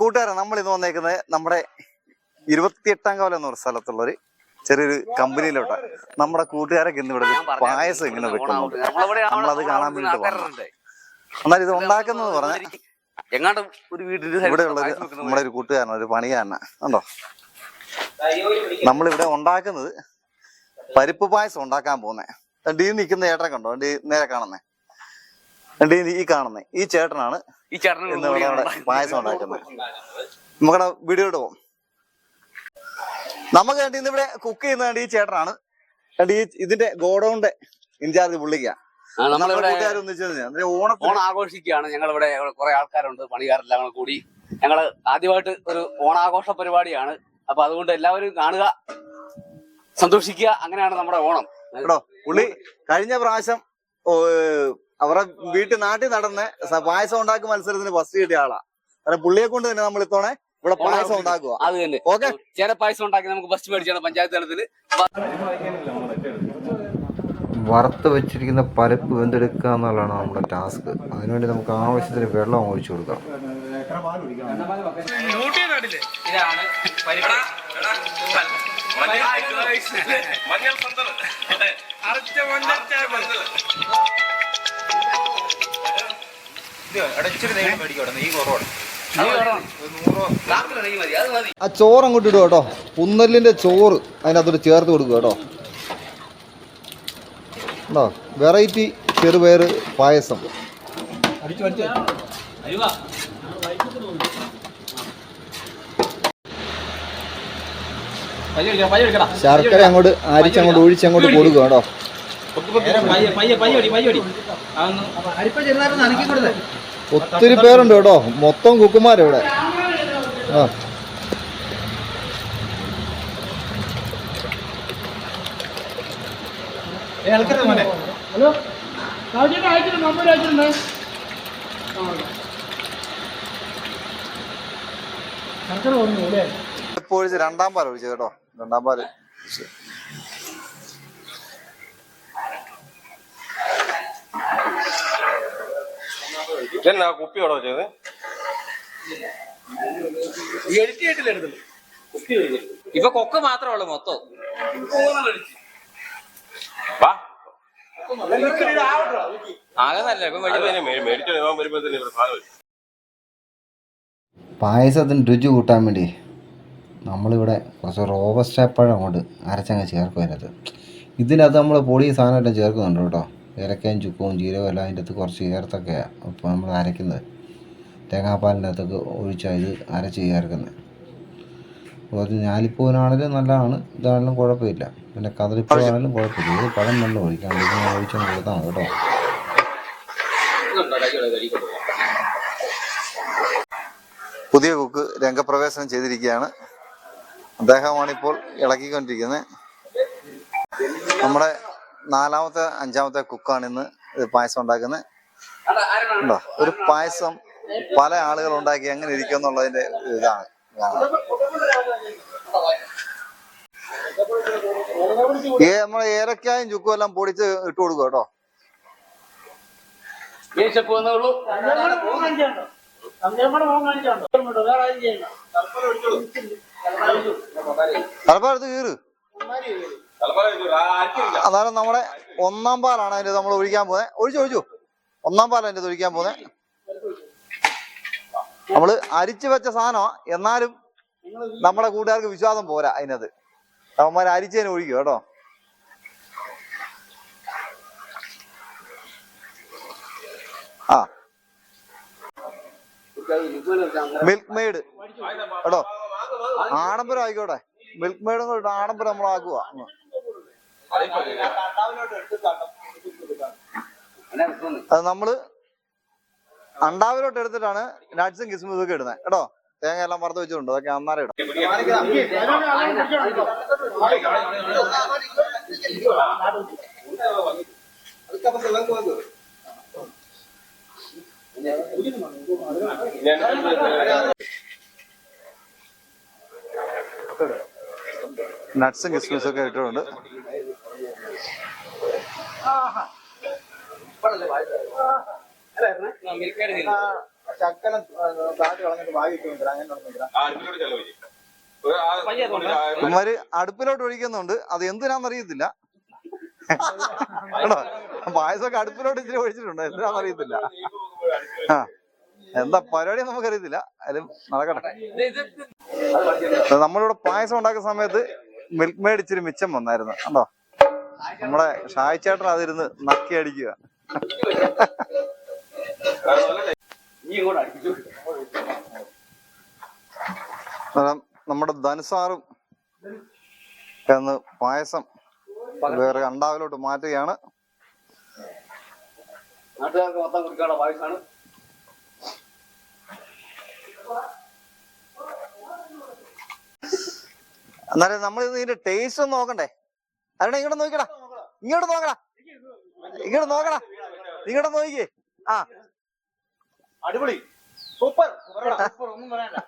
കൂട്ടുകാരെ നമ്മൾ ഇന്ന് വന്നേക്കുന്നത് നമ്മുടെ ഇരുപത്തിയെട്ടാം കാലം എന്നൊരു സ്ഥലത്തുള്ളൊരു സ്ഥലത്തുള്ള ഒരു ചെറിയൊരു കമ്പനിയിലോട്ടാ. നമ്മുടെ കൂട്ടുകാരൊക്കെ ഇന്ന് ഇവിടെ പായസം ഇങ്ങനെ വെക്കുന്നുണ്ട് നമ്മളത് കാണാൻ വേണ്ടി വന്നതാ. എന്നാൽ ഇത് ഉണ്ടാക്കുന്നത് പറഞ്ഞ എങ്ങാണ്ട് ഒരു വീട്ടിൽ ഇവിടെ ഉള്ളൊരു നമ്മുടെ ഒരു കൂട്ടുകാരൻ ഒരു പണികാരനാ കണ്ടോ? നമ്മളിവിടെ ഉണ്ടാക്കുന്നത് പരിപ്പ് പായസം ഉണ്ടാക്കാൻ പോകുന്നേ. ഡീ നിൽക്കുന്ന ഏട്ടനെ കണ്ടോ? ഡീ നേരെ കാണുന്നേ. ഈ ഈ കാണുന്നേ. ഈ ചേട്ടനാണ് ഈ ചേട്ടൻ ഇന്ന് ഇവിടെ അവിടെ പായസം ഉണ്ടാക്കുന്നത്. നമുക്കടെ വീഡിയോട്ട് പോവാം. നമുക്ക് ഇന്ന് ഇവിടെ കുക്ക് ചെയ്യുന്ന വേണ്ടി ഈ ചേട്ടനാണ്. കണ്ടി ഈ ഇതിന്റെ ഗോഡൌണിന്റെ ഇൻചാർജ് പുള്ളിക്കാ. ആ, നമ്മളിവിടെ ഓണം ആഘോഷിക്കുകയാണ്. ഞങ്ങൾ ഇവിടെ കുറെ ആൾക്കാരുണ്ട് പണിക്കാരെല്ലാം കൂടെ കൂടി. ഞങ്ങൾ ആദ്യമായിട്ട് ഒരു ഓണാഘോഷ പരിപാടിയാണ്. അപ്പൊ അതുകൊണ്ട് എല്ലാവരും കാണുക സന്തോഷിക്കുക. അങ്ങനെയാണ് നമ്മുടെ ഓണം. കേട്ടോ പുള്ളി കഴിഞ്ഞ പ്രാവശ്യം അവരുടെ വീട്ടിൽ നാട്ടിൽ നടന്ന പായസം ഉണ്ടാക്കുന്ന മത്സരത്തിന് ഫസ്റ്റ് കിട്ടിയ ആളാ കാരണം പുള്ളിയെ കൊണ്ട് തന്നെ നമ്മൾ ഇത്തവണ ഇവിടെ പായസം ഉണ്ടാക്കുക അത് തന്നെ ഓക്കെ ചില പായസം ഉണ്ടാക്കി നമുക്ക് ഫസ്റ്റ് മേടിച്ചാണ് പഞ്ചായത്ത് തലത്തിൽ വറുത്ത് വെച്ചിരിക്കുന്ന പരപ്പ് വെന്തെടുക്കുക എന്നുള്ളതാണ് നമ്മുടെ ടാസ്ക് അതിനുവേണ്ടി നമുക്ക് ആവശ്യത്തിന് വെള്ളം ഒഴിച്ചു കൊടുക്കാം ഇതാണ് മഞ്ഞൾ മതി ആ ചോറ് അങ്ങോട്ട് ഇടുക കേട്ടോ. പുന്നലിന്റെ ചോറ് അതിനകത്തോട്ട് ചേർത്ത് കൊടുക്കുക കേട്ടോ. ഉണ്ടോ? വെറൈറ്റി ചെറുപയർ പായസം. ശർക്കര അങ്ങോട്ട് അരിച്ചങ്ങോട്ട് ഒഴിച്ചങ്ങോട്ട് കൊടുക്കുക കേട്ടോ. ഒത്തിരി പേരുണ്ട് കേട്ടോ. മൊത്തം കുക്കുമാർ ഇവിടെ ആ ഇപ്പോൾ എപ്പോഴും രണ്ടാം പാൽ ഒഴിച്ചത് കേട്ടോ. രണ്ടാം പാൽ എന്നാ കുപ്പിയോടോ വെച്ചത്? ഇപ്പൊ കൊക്ക മാത്രമേ ഉള്ളു മൊത്തം. വാ. ആകെ നല്ല ഇപ്പൊ മേടിച്ചോ. പായസത്തിന് രുചി കൂട്ടാൻ വേണ്ടി നമ്മളിവിടെ കുറച്ച് റോബസ്റ്റ പഴം കൊണ്ട് അരച്ചങ്ങ് ചേർക്കും അതിനകത്ത് ഇതിനകത്ത് നമ്മൾ പൊടി സാധനമായിട്ട് ചേർക്കുന്നുണ്ട് കേട്ടോ. ഏലക്കയും ചുക്കവും ജീരകവും എല്ലാം അതിന്റെ അകത്ത് കുറച്ച് ചേർത്തൊക്കെയാണ് ഇപ്പോൾ നമ്മൾ അരയ്ക്കുന്നത്. തേങ്ങാപ്പാലിന്റെ അകത്തൊക്കെ ഒഴിച്ചാണ് ഇത് അരച്ച് ചേർക്കുന്നത്. അപ്പോൾ അത് ഞാലിപ്പൂവിനാണെങ്കിലും നല്ലതാണ്. ഇതാണെങ്കിലും കുഴപ്പമില്ല. പിന്നെ കതിരിപ്പൂവാണെങ്കിലും കുഴപ്പമില്ല. ഇത് പഴം നല്ല ഒഴിക്കാം. ഇതിങ്ങനെ ഒഴിച്ചൊന്ന് കൊടുത്താൽ കേട്ടോ. പുതിയ കുക്ക് രംഗപ്രവേശനം ചെയ്തിരിക്കുകയാണ്. അദ്ദേഹമാണിപ്പോൾ ഇളക്കിക്കൊണ്ടിരിക്കുന്നത് നമ്മുടെ നാലാമത്തെ അഞ്ചാമത്തെ കുക്കാണ് ഇന്ന് ഇത് പായസം ഉണ്ടാക്കുന്നത്. ഉണ്ടോ? ഒരു പായസം പല ആളുകൾ ഉണ്ടാക്കി എങ്ങനെ ഇരിക്കും എന്നുള്ളതിന്റെ ഇതാണ്. ഏ നമ്മളെ ഏലക്കായും ചുക്കും എല്ലാം പൊടിച്ച് ഇട്ട് കൊടുക്കുക കേട്ടോ. തലപ്പാടത്ത് കീറ്. അതാണ് നമ്മുടെ ഒന്നാം പാലാണ് അതിന്റെ നമ്മൾ ഒഴിക്കാൻ പോകുന്നത് ഒഴിച്ചു ഒഴിച്ചു. ഒന്നാം പാലാണ് അതിന്റെ ഒഴിക്കാൻ പോകുന്നത് നമ്മൾ അരിച്ചു വെച്ച സാധനമാ. എന്നാലും നമ്മുടെ കൂട്ടുകാർക്ക് വിശ്വാസം പോരാ അതിനകത്ത്. അവന്മാർ അരിച്ചതിന് ഒഴിക്കും കേട്ടോ. ആ. Milkmaid. കേട്ടോ. ആഡംബരം ആയിക്കോട്ടെ. മിൽക്ക് മെയ്ഡും കൂടെ ആഡംബരം നമ്മളാക്കുക അത് നമ്മൾ അണ്ടാവിലോട്ട് എടുത്തിട്ടാണ് നാട്സും കിസ്മും ഒക്കെ ഇടുന്നത്. കേട്ടോ? തേങ്ങ എല്ലാം വറുത്ത് വെച്ചിട്ടുണ്ട്. അതൊക്കെ അന്നാരം ഇടാം. നട്ട്സും കിസ്മിസും ഒക്കെ ഇട്ടിട്ടുണ്ട്. കാറ്റ് കളഞ്ഞിട്ട് അങ്ങനെ ആ അടുപ്പിലോട്ട് ഒഴിക്കുന്നുണ്ട്. അത് എന്തിനാന്നറിയത്തില്ല കേട്ടോ പായസമൊക്കെ അടുപ്പിലോട്ട് ഇച്ചിരി ഒഴിച്ചിട്ടുണ്ട്. എന്തിനാന്നറിയത്തില്ല ആ എന്താ പരിപാടി നമുക്കറിയത്തില്ല. അതിലും നടക്കട്ടെ. നമ്മളിവിടെ പായസം ഉണ്ടാക്കുന്ന സമയത്ത് മിൽക്ക് മേഡ് ഇച്ചിരി മിച്ചം വന്നായിരുന്നു. കണ്ടോ? നമ്മുടെ ഷായ് ചേട്ടൻ അതിരുന്ന് നക്കി അടിക്കുക. നമ്മുടെ ധനുസാറും എന്ന് പായസം വേറെ അണ്ടാവിലോട്ട് മാറ്റുകയാണ്. നാട്ടുകാർക്ക് മൊത്തം കുടിക്കാനുള്ള പായസമാണ് എന്നാലും നമ്മൾ ഇതിന്റെ ടേസ്റ്റ് ഒന്ന് നോക്കണ്ടേ? അരണ ഇങ്ങോട്ട് നോക്കടാ ഇങ്ങോട്ട് നോക്കടാ. ഇങ്ങോട്ട് നോക്കടാ. ഇങ്ങോട്ട് നോക്കിക്കേ ആ. അടിപൊളി. സൂപ്പർ. സൂപ്പർ ഒന്നും പറയണ്ട?